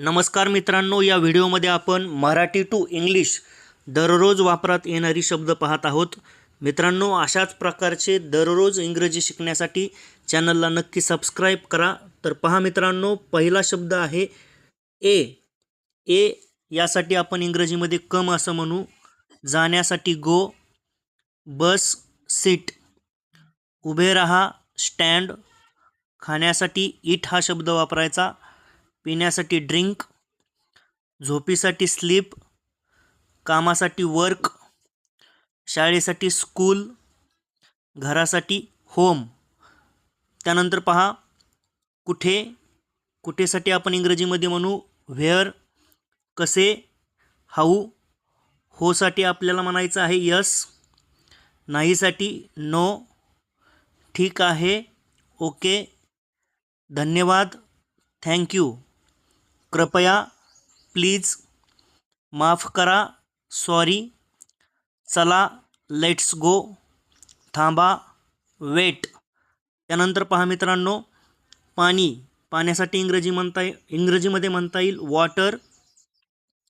नमस्कार मित्रांनो या व्हिडिओमध्ये आपण मराठी टू इंग्लिश दररोज वापरात येणारी शब्द पाहत आहोत. मित्रांनो अशाच प्रकारचे दररोज इंग्रजी शिकण्यासाठी चॅनलला नक्की सबस्क्राईब करा. तर पहा मित्रांनो पहिला शब्द आहे ए. ए यासाठी आपण इंग्रजीमध्ये कम असं म्हणू. जाण्यासाठी गो बस सीट उभे रहा स्टँड खाण्यासाठी इट हा शब्द वापरायचा. पिण्यासाठी ड्रिंक झोपीसाठी स्लीप कामासाठी वर्क शाळेसाठी स्कूल घरासाठी होम. त्यानंतर पहा कुठे कुठेसाठी आपण इंग्रजीमध्ये म्हणू व्हेअर कसे हाऊ होसाठी आपल्याला म्हणायचं आहे यस नाहीसाठी नो ठीक आहे ओके धन्यवाद थँक्यू कृपया प्लीज माफ करा सॉरी. चला लेट्स गो. थांबा वेट. त्यानंतर पहा मित्रांनो पाणी. पाण्यासाठी इंग्रजी म्हणता इंग्रजीमध्ये म्हणता येईल वॉटर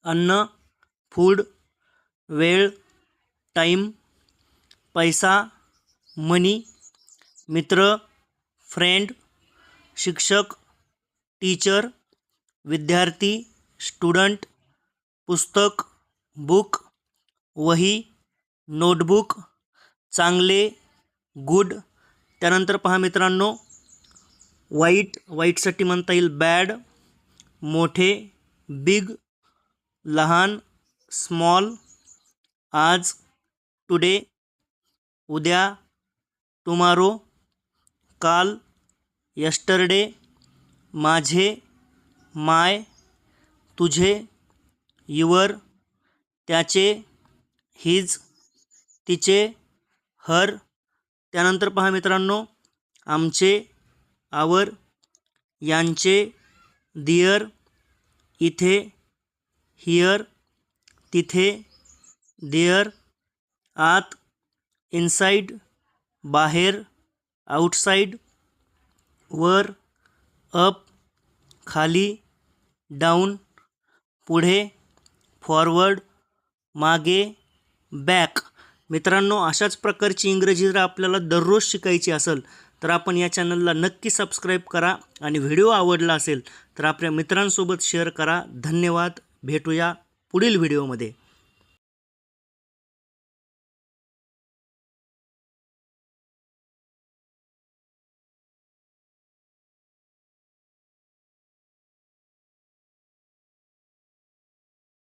अन्न फूड वेळ टाईम पैसा मनी मित्र फ्रेंड शिक्षक टीचर विद्यार्थी स्टुडंट पुस्तक बुक वही नोटबुक चांगले गुड त्यानंतर पहा मित्रांनो वाईट वाईटसाठी म्हणता येईल बॅड मोठे बिग लहान स्मॉल आज टुडे उद्या टुमारो काल यस्टरडे माझे माय तुझे युवर त्याचे हिज तिचे हर. त्यानंतर पहा मित्रांनो आमचे आवर यांचे दियर इथे हिअर तिथे देअर आत इनसाईड बाहेर आउटसाईड वर अप खाली डाऊन पुढे फॉरवर्ड मागे बॅक. मित्रांनो अशाच प्रकारची इंग्रजी जर आपल्याला दररोज शिकायची असेल तर आपण या चॅनलला नक्की सबस्क्राईब करा आणि व्हिडिओ आवडला असेल तर आपल्या मित्रांसोबत शेअर करा. धन्यवाद. भेटूया पुढील व्हिडिओमध्ये.